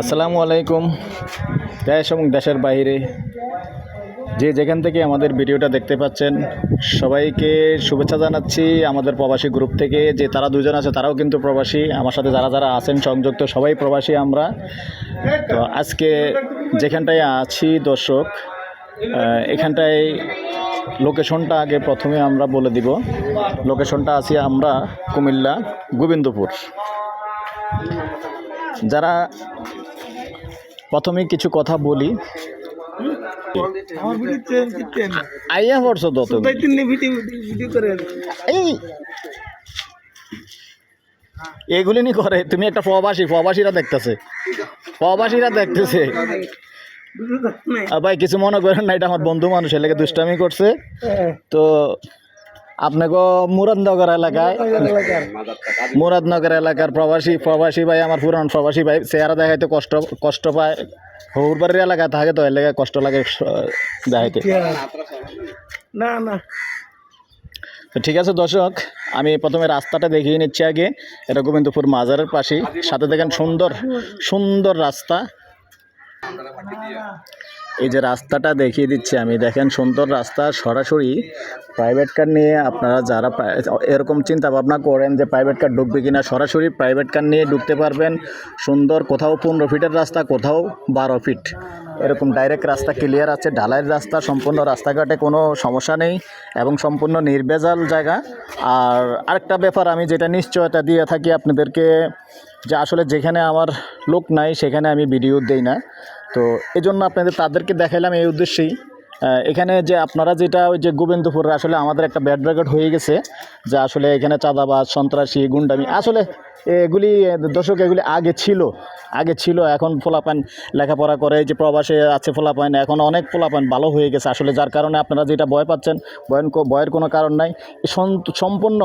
আসসালামু আলাইকুম। দেশ এবং দেশের বাইরে যে যেখান থেকে আমাদের ভিডিওটা দেখতে পাচ্ছেন, সবাইকে শুভেচ্ছা জানাচ্ছি আমাদের প্রবাসী গ্রুপ থেকে, যে তারা দুজন আছে তারাও কিন্তু প্রবাসী। আমার সাথে যারা যারা আছেন, সংযুক্ত সবাই প্রবাসী আমরা। তো আজকে যেখানটায় আছি দর্শক এখানটায় লোকেশনটা আগে প্রথমে আমরা বলে দিব। লোকেশনটা আছি আমরা কুমিল্লা গোবিন্দপুর। যারা প্রথমে কিছু কথা বলি আইয়া পড়ছো তো এই! এগুলি নি করে তুমি একটা প্রবাসী প্রবাসীরা দেখতেছে। প্রবাসীরা দেখতেছে। ভাই কিছু মনে করেন না এটা আমার বন্ধু মানুষ এলাকা দুষ্টামি করছে। তো আপনাকে মুরাদনগর এলাকায় মুরাদনগর এলাকার। প্রবাসী প্রবাসী ভাই আমার পুরান প্রবাসী ভাই চেহারা দেখাইতে কষ্ট কষ্ট পায়। হৌরবাড়ির এলাকায় থাকে তো এলাকায় কষ্ট লাগে দেখাইতে। না না। তো ঠিক আছে দর্শক আমি প্রথমে রাস্তাটা দেখিয়ে নিচ্ছি আগে। এটা গোবিন্দপুর মাজারের পাশেই। সাথে দেখেন সুন্দর সুন্দর রাস্তা। এই যে রাস্তাটা দেখিয়ে দিচ্ছি আমি। দেখেন সুন্দর রাস্তা, সরাসরি প্রাইভেট কার নিয়ে আপনারা যারা এরকম চিন্তা ভাবনা করেন যে প্রাইভেট কার ঢুকবে কিনা, সরাসরি প্রাইভেট কার নিয়ে ঢুকতে পারবেন। সুন্দর কোথাও পনেরো ফিটের রাস্তা, কোথাও বারো ফিট এরকম ডাইরেক্ট রাস্তা ক্লিয়ার আছে। ঢালাইয়ের রাস্তা, সম্পূর্ণ রাস্তাঘাটে কোনো সমস্যা নেই এবং সম্পূর্ণ নির্ভেজাল জায়গা। আর আরেকটা ব্যাপার আমি যেটা নিশ্চয়তা দিয়ে থাকি আপনাদেরকে, যে আসলে যেখানে আমার লোক নাই, সেখানে আমি ভিডিও দেই না। তো এই জন্য আপনাদের তাদেরকে দেখাইলাম এই উদ্দেশ্যেই। এখানে যে আপনারা যেটা ওই যে গোবিন্দপুরে আসলে আমাদের একটা ব্যাড ব্যাকেট হয়ে গেছে যে আসলে এখানে চাঁদাবাজ সন্ত্রাসী গুন্ডামি আসলে এগুলি দর্শক এগুলি আগে ছিল আগে ছিল এখন ফোলাপান লেখাপড়া করে যে প্রবাসে আছে ফোলাপান এখন অনেক ফোলাপান ভালো হয়ে গেছে। আসলে যার কারণে আপনারা যেটা ভয় পাচ্ছেন ভয় ভয়ের কোনো কারণ নাই সম্পূর্ণ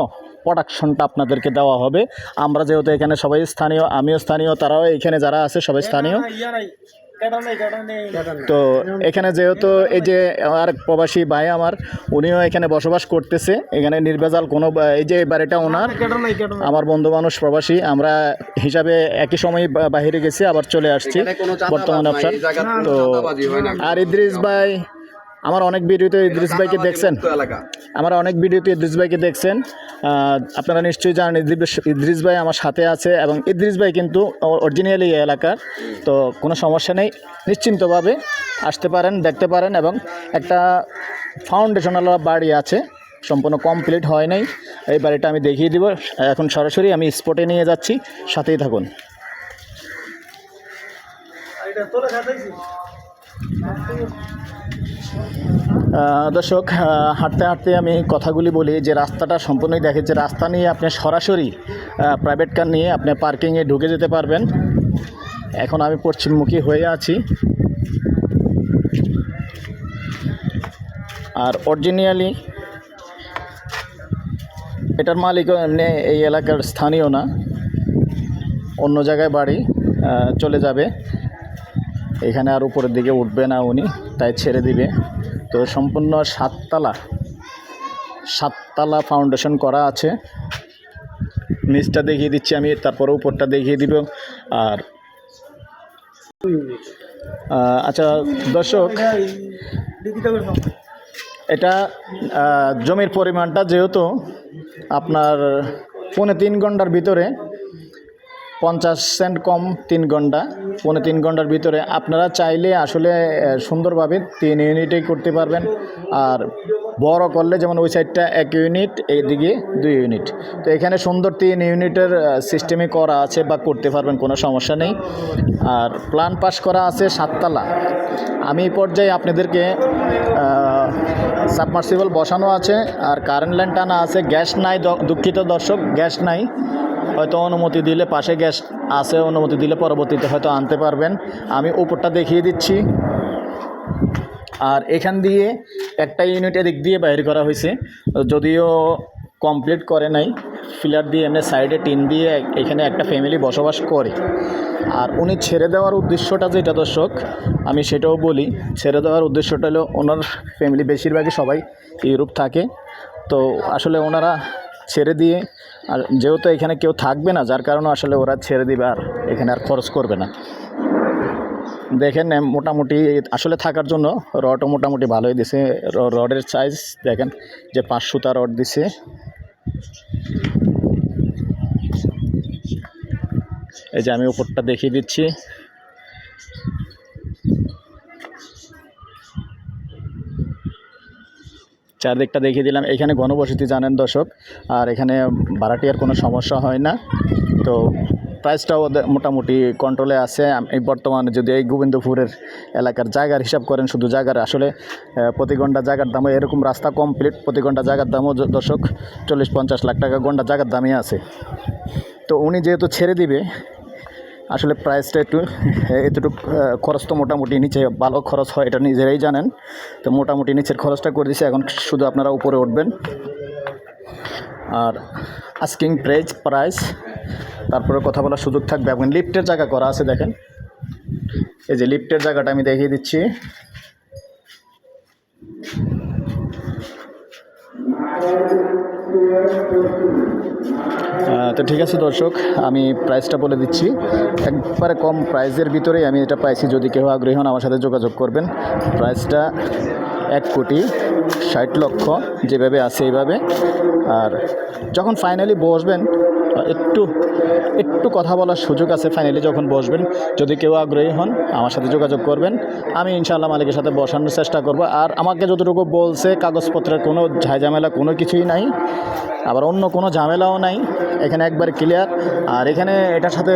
প্রোডাকশনটা আপনাদেরকে দেওয়া হবে। আমরা যেহেতু এখানে সবাই স্থানীয় আমিও স্থানীয় তারাও এখানে যারা আছে সবাই স্থানীয়। তো এখানে যেহেতু এই যে আর প্রবাসী ভাই আমার উনিও এখানে বসবাস করতেছে। এখানে নির্ভেজাল কোনো এই যে বাড়িটা ওনার আমার বন্ধু মানুষ প্রবাসী আমরা হিসাবে একই সময় বাহিরে গেছি আবার চলে আসছি বর্তমান অবসর তো। আর ইদ্রিস ভাই আমার অনেক ভিডিওতে ইদ্রিস ভাইকে দেখছেন। আমার অনেক ভিডিওতে ইদ্রিস ভাইকে দেখছেন। আপনারা নিশ্চয়ই জানেন ইদ্রিস ভাই আমার সাথে আছে এবং ইদ্রিস ভাই কিন্তু অরিজিনালি এই এলাকার। তো কোনো সমস্যা নেই নিশ্চিন্তভাবে আসতে পারেন দেখতে পারেন এবং একটা ফাউন্ডেশনাল বাড়ি আছে সম্পূর্ণ কমপ্লিট হয় নাই। এই বাড়িটা আমি দেখিয়ে দিব। এখন সরাসরি আমি স্পটে নিয়ে যাচ্ছি সাথেই থাকুন। দর্শক হাঁটতে হাঁটতে আমি কথাগুলি বলি যে রাস্তাটা সম্পূর্ণই দেখে যে রাস্তা নিয়ে আপনি সরাসরি প্রাইভেট কার নিয়ে আপনি পার্কিংয়ে ঢুকে যেতে পারবেন। এখন আমি পশ্চিমমুখী হয়ে আছি। আর অরিজিনালি এটার মালিকও এমনি এই এলাকার স্থানীয় না। অন্য জায়গায় বাড়ি চলে যাবে। এখানে আর উপরের দিকে উঠবে না উনি, তাই ছেড়ে দিবে। তো সম্পূর্ণ সাততলা সাততলা ফাউন্ডেশন করা আছে। নিচটা দেখিয়ে দিচ্ছি আমি, তারপরে উপরটা দেখিয়ে দিব। আর আচ্ছা দর্শক, এটা জমির পরিমাণটা যেহেতু আপনার পৌনে তিন ঘণ্টার ভিতরে পঞ্চাশ সেন্ট কম তিন ঘণ্টা, পৌনে তিন ঘণ্টার ভিতরে। আপনারা চাইলে আসলে সুন্দরভাবে তিন ইউনিটেই করতে পারবেন। আর বড় করলে যেমন ওই সাইডটা এক ইউনিট এইদিকে দুই ইউনিট। তো এখানে সুন্দর তিন ইউনিটের সিস্টেমে করা আছে বা করতে পারবেন, কোনো সমস্যা নেই। আর প্ল্যান পাস করা আছে সাততলা। আমি এই পর্যায়ে আপনাদেরকে সাবমার্সিবল বসানো আছে। আর কারেন্ট লাইন টানা আছে গ্যাস নাই দুঃখিত দর্শক গ্যাস নাই। হয়তো অনুমতি দিলে পাশে গ্যাস আছে, অনুমতি দিলে পরবর্তীতে হয়তো আনতে পারবেন। আমি উপরটা দেখিয়ে দিচ্ছি। আর এখান দিয়ে একটা ইউনিট এদিক দিয়ে বাইর করা হয়েছে। যদিও কমপ্লিট করে নাই। ফিলার দিয়ে এমনি সাইডে টিন দিয়ে এখানে একটা ফ্যামিলি বসবাস করে। আর উনি ছেড়ে দেওয়ার উদ্দেশ্যটা যেটা দর্শক, আমি সেটাও বলি, ছেড়ে দেওয়ার উদ্দেশ্যটা হলো ওনার ফ্যামিলি বেশিরভাগই সবাই ইউরোপ থাকে। তো আসলে ওনারা ছেড়ে দিয়ে, আর যেহেতু এখানে কেউ থাকবে না, যার কারণে আসলে ওরা ছেড়ে দিবে আর এখানে আর খরচ করবে না। দেখেন মোটামুটি আসলে থাকার জন্য রডও মোটামুটি ভালোই দিছে। রডের সাইজ দেখেন, যে পাঁচ সুতা রড দিছে। এই যে আমি উপরটা দেখিয়ে দিচ্ছি। চারদিকটা দেখিয়ে দিলাম। এখানে ঘনবসতি জানেন দর্শক, আর এখানে ভাড়াটিয়ার কোনো সমস্যা হয় না। তো প্রাইসটাও মোটামুটি কন্ট্রোলে আছে। আমি বর্তমানে যদি এই গোবিন্দপুরের এলাকার জায়গার হিসাব করেন, শুধু জায়গার, আসলে প্রতি ঘণ্টা জায়গার দামও এরকম রাস্তা কমপ্লিট প্রতি ঘণ্টা জায়গার দামও দর্শক, চল্লিশ পঞ্চাশ লাখ টাকা ঘণ্টা জায়গার দামই আছে। তো উনি যেহেতু ছেড়ে দিবে আসলে প্রাইসটা একটু এতটুকু খরচ তো মোটামুটি নিচে ভালো খরচ হয় এটা নিজেরাই জানেন। তো মোটামুটি নিচের খরচটা করে দিছে এখন শুধু আপনারা উপরে উঠবেন। আর আস্কিং প্রাইস প্রাইস তারপরে কথা বলার সুযোগ থাকবে। এখন লিফটের জায়গা করা আছে দেখেন। এই যে লিফটের জায়গাটা আমি দেখিয়ে দিচ্ছি। আহ, তো ঠিক আছে দর্শক, আমি প্রাইসটা বলে দিচ্ছি। একবারে কম প্রাইসের ভিতরেই আমি এটা পাইছি। যদি কেউ আগ্রহী হন আমার সাথে যোগাযোগ করবেন। প্রাইসটা এক কোটি ষাট লক্ষ, যেভাবে আছে এইভাবে। আর যখন ফাইনালি বসবেন, একটু একটু কথা বলার সুযোগ আছে ফাইনালি যখন বসবেন। যদি কেউ আগ্রহী হন আমার সাথে যোগাযোগ করবেন। আমি ইনশাআল্লাহ মালিকের সাথে বসানোর চেষ্টা করব। আর আমাকে যতটুকু বলছে, কাগজপত্রের কোনো ঝামেলা কোনো কিছুই নাই। আবার অন্য কোনো ঝামেলাও নাই। এখানে একবার ক্লিয়ার আর এখানে এটার সাথে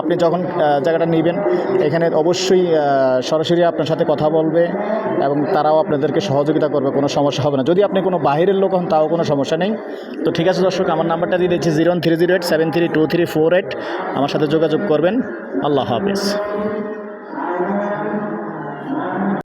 আপনি যখন জায়গাটা নেবেন, এখানে অবশ্যই সরাসরি আপনার সাথে কথা বলবে এবং তারাও আপনাদেরকে সহযোগিতা করবে, কোনো সমস্যা হবে না। যদি আপনি কোনো বাহিরের লোক হন, তাও কোনো সমস্যা নেই। তো ঠিক আছে দর্শক, আমার নাম্বারটা দিয়ে দিচ্ছি zero three zero eight seven three two three four eight. আমার সাথে যোগাযোগ করবেন। আল্লাহ হাফিজ।